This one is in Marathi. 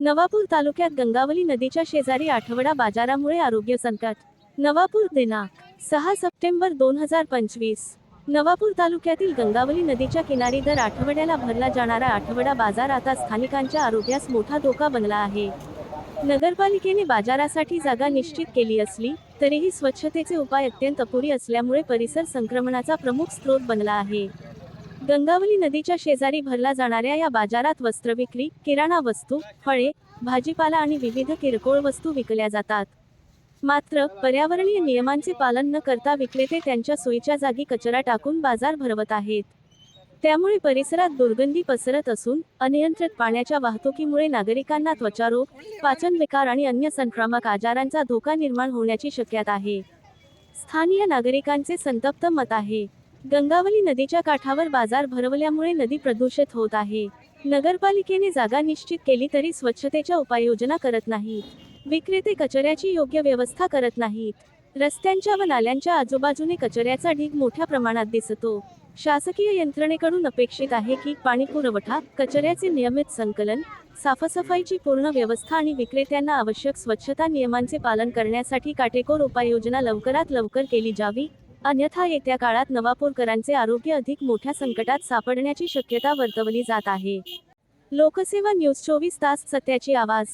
नवापूर तालुक्यात गंगावली नदीच्या शेजारी आठवडा बाजारामुळे आरोग्य संकट. नवापूर दिनांक सहा सप्टेंबर दोन हजार पंचवीस. नवापूर तालुक्यातील गंगावली नदीच्या किनारी दर आठवड्याला भरला जाणारा आठवडा बाजार आता स्थानिकांच्या आरोग्यास मोठा धोका बनला आहे. नगरपालिकेने बाजारासाठी जागा निश्चित केली असली तरीही स्वच्छतेचे उपाय अत्यंत अपुरी असल्यामुळे परिसर संक्रमणाचा प्रमुख स्रोत बनला आहे. गंगावली नदीच्या शेजारी भरला जाणाऱ्या या बाजारात वस्त्रविक्री किराणा वस्तू फळे भाजीपाला आणि विविध किरकोळ वस्तू विकल्या जातात. मात्र पर्यावरणीय नियमांचे पालन न करता विक्रेते त्यांच्या सोयीच्या जागी कचरा टाकून बाजार भरवत आहेत. त्यामुळे परिसरात दुर्गंधी पसरत असून अनियंत्रित पाण्याच्या वाहतुकीमुळे नागरिकांना त्वचारोग पाचन विकार आणि अन्य संक्रामक आजारांचा धोका निर्माण होण्याची शक्यता आहे. स्थानीय नागरिकांचे संतप्त मत आहे. गंगावली नदीच्या काठावर बाजार भरवल्यामुळे नदी प्रदूषित होत आहे. नगरपालिकेने जागा निश्चित केली तरी स्वच्छतेच्या उपाययोजना करत नाहीत. विक्रेते कचऱ्याची योग्य व्यवस्था करत नाहीत. रस्त्यांच्या व नाल्यांच्या आजूबाजूने कचऱ्याचा ढीग मोठ्या प्रमाणात दिसतो. शासकीय यंत्रणेकडून अपेक्षित आहे की पाणी पुरवठा कचऱ्याचे नियमित संकलन साफसफाईची पूर्ण व्यवस्था आणि विक्रेत्यांना आवश्यक स्वच्छता नियमांचे पालन करण्यासाठी काटेकोर उपाययोजना लवकरात लवकर केली जावी अन्यथा येत्या काळात नवापूरकरांचे आरोग्य अधिक मोठ्या संकटात सापडण्याची शक्यता वर्तवली जात आहे. लोकसेवा न्यूज चोवीस तास सत्याची आवाज.